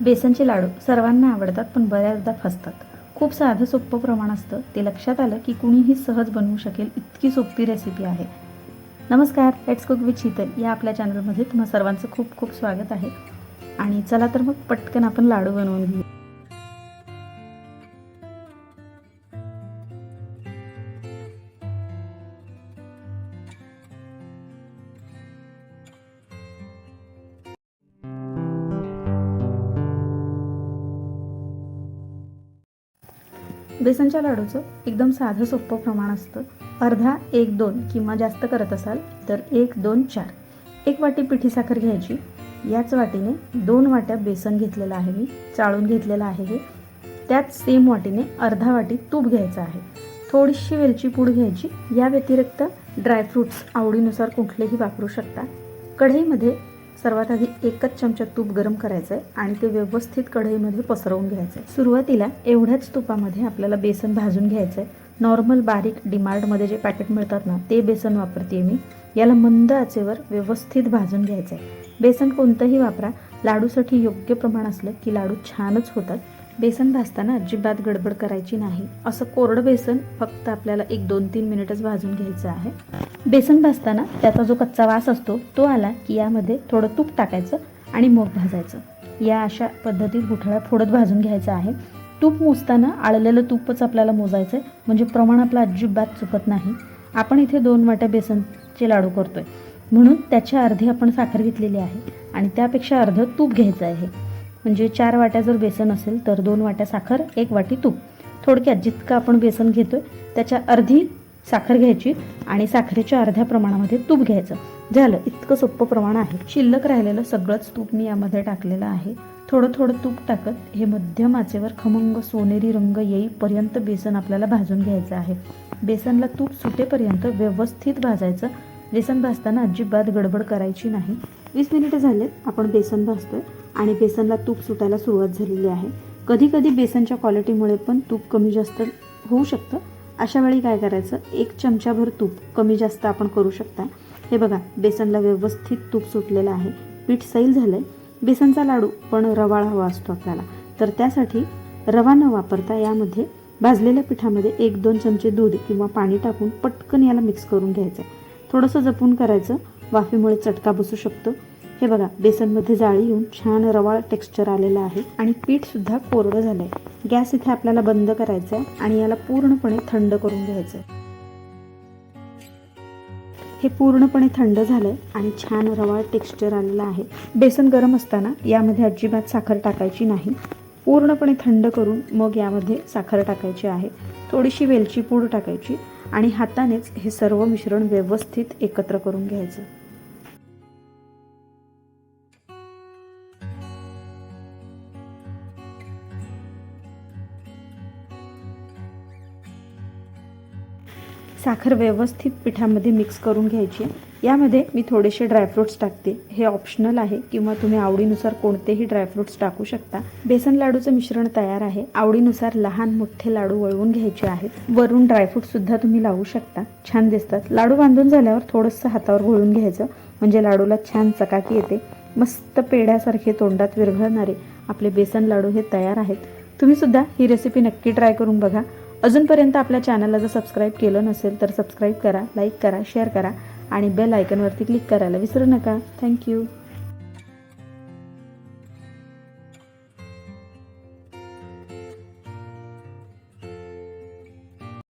बेसनचे लाडू सर्वांना आवडतात पण बऱ्याचदा फसतात. खूप साधं सोपं प्रमाण असतं. ते लक्षात आलं की कुणीही सहज बनवू शकेल इतकी सोपी रेसिपी आहे. नमस्कार लेट्स कुक विथ शीतल या आपल्या चॅनलमध्ये तुम्हा सर्वांचं खूप खूप स्वागत आहे. आणि चला तर मग पटकन आपण लाडू बनवून घेऊ. बेसनच्या लाडूचं एकदम साधं सोपं प्रमाण असतं. अर्धा एक दोन किंवा जास्त करत असाल तर एक दोन चार. एक वाटी पिठी साखर घ्यायची. याच वाटीने दोन वाट्या बेसन घेतलेलं आहे मी चाळून घेतलेलं आहे हे. त्याच सेम वाटीने अर्धा वाटी तूप घ्यायचं आहे. थोडीशी वेलची पूड घ्यायची. या व्यतिरिक्त ड्रायफ्रूट्स आवडीनुसार कुठलेही वापरू शकता. कढईमध्ये सर्वात आधी एकच चमचा तूप गरम करायचं आहे आणि ते व्यवस्थित कढईमध्ये पसरवून घ्यायचं आहे सुरुवातीला एवढ्याच तुपामध्ये आपल्याला बेसन भाजून घ्यायचं आहे नॉर्मल बारीक डिमार्टमध्ये जे पॅकेट मिळतात ना ते बेसन वापरते मी. याला मंद आचेवर व्यवस्थित भाजून घ्यायचं आहे बेसन कोणतंही वापरा. लाडूसाठी योग्य प्रमाण असलं की लाडू छानच होतात. बेसन भाजताना अजिबात गडबड करायची नाही. असं कोरडं बेसन फक्त आपल्याला एक दोन तीन मिनिटच भाजून घ्यायचं आहे. बेसन भाजताना त्याचा जो कच्चा वास असतो तो आला की यामध्ये थोडं तूप टाकायचं आणि मग भाजायचं. या अशा पद्धतीत गुठळ्या फोडत भाजून घ्यायचं आहे. तूप मोजताना आळलेलं तूपच आपल्याला मोजायचं आहे म्हणजे प्रमाण आपलं अजिबात चुकत नाही. आपण इथे दोन वाट्या बेसनचे लाडू करतोय. म्हणून त्याच्या अर्धी आपण साखर घेतलेली आहे आणि त्यापेक्षा अर्धं तूप घ्यायचं आहे. म्हणजे चार वाट्या जर बेसन असेल तर दोन वाट्या साखर एक वाटी तूप. थोडक्यात जितकं आपण बेसन घेतोय त्याच्या अर्धी साखर घ्यायची आणि साखरेच्या अर्ध्या प्रमाणामध्ये तूप घ्यायचं. झालं इतकं सोपं प्रमाण आहे. शिल्लक राहिलेलं सगळंच तूप मी यामध्ये टाकलेलं आहे. थोडं थोडं तूप टाकत हे मध्यम आचेवर खमंग सोनेरी रंग येईपर्यंत बेसन आपल्याला भाजून घ्यायचं आहे. बेसनला तूप सुटेपर्यंत व्यवस्थित भाजायचं बेसन भाजताना अजिबात गडबड करायची नाही. वीस मिनिटं झालेत आपण बेसन भाजतोय आणि बेसनला तूप सुटायला सुरुवात झालेली आहे. कधी कधी बेसनच्या क्वालिटीमुळे पण तूप कमी जास्त होऊ शकतं. अशा वेळी काय करायचं? एक चमचाभर तूप कमी जास्त आपण करू शकता हे बघा बेसनला व्यवस्थित तूप सुटलेलं आहे. पीठ सैल झालं आहे बेसनचा लाडू पण रवाळ हवा असतो आपल्याला. तर त्यासाठी रवा न वापरता यामध्ये भाजलेल्या पिठामध्ये एक दोन चमचे दूध किंवा पाणी टाकून पटकन याला मिक्स करून घ्यायचं. थोडंसं जपून करायचं. वाफेमुळे चटका बसू शकतो. हे बघा बेसनमध्ये जाळी येऊन छान रवाळ टेक्स्चर आलेलं आहे आणि पीठसुद्धा कोरडं झालं आहे गॅस इथे आपल्याला बंद करायचा आहे आणि याला पूर्णपणे थंड करून घ्यायचं आहे. हे पूर्णपणे थंड झालंय आणि छान रवाळ टेक्स्चर आलेलं आहे. बेसन गरम असताना यामध्ये अजिबात साखर टाकायची नाही. पूर्णपणे थंड करून मग यामध्ये साखर टाकायची आहे. थोडीशी वेलची पूड टाकायची आणि हातानेच हे सर्व मिश्रण व्यवस्थित एकत्र करून घ्यायचं. साखर व्यवस्थित पिठामध्ये मिक्स करून घ्यायची. यामध्ये मी थोडेसे ड्रायफ्रूट्स टाकते. हे ऑप्शनल आहे किंवा तुम्ही आवडीनुसार कोणतेही ड्रायफ्रूट्स टाकू शकता. बेसन लाडूचं मिश्रण तयार आहे. आवडीनुसार लहान मोठे लाडू वळवून घ्यायचे आहेत. वरून ड्रायफ्रूटसुद्धा तुम्ही लावू शकता. छान दिसतात. लाडू बांधून झाल्यावर थोडंसं हातावर घोळून घ्यायचं. म्हणजे लाडूला छान चकाकी येते. मस्त पेढ्यासारखे तोंडात विरघळणारे आपले बेसन लाडू हे तयार आहेत. तुम्ही सुद्धा ही रेसिपी नक्की ट्राय करून बघा. अजूनपर्यंत आपल्या चॅनलला जर सबस्क्राईब केलं नसेल तर सबस्क्राईब करा लाईक करा शेअर करा. आणि बेल आयकनवरती क्लिक करायला विसरू नका. थँक्यू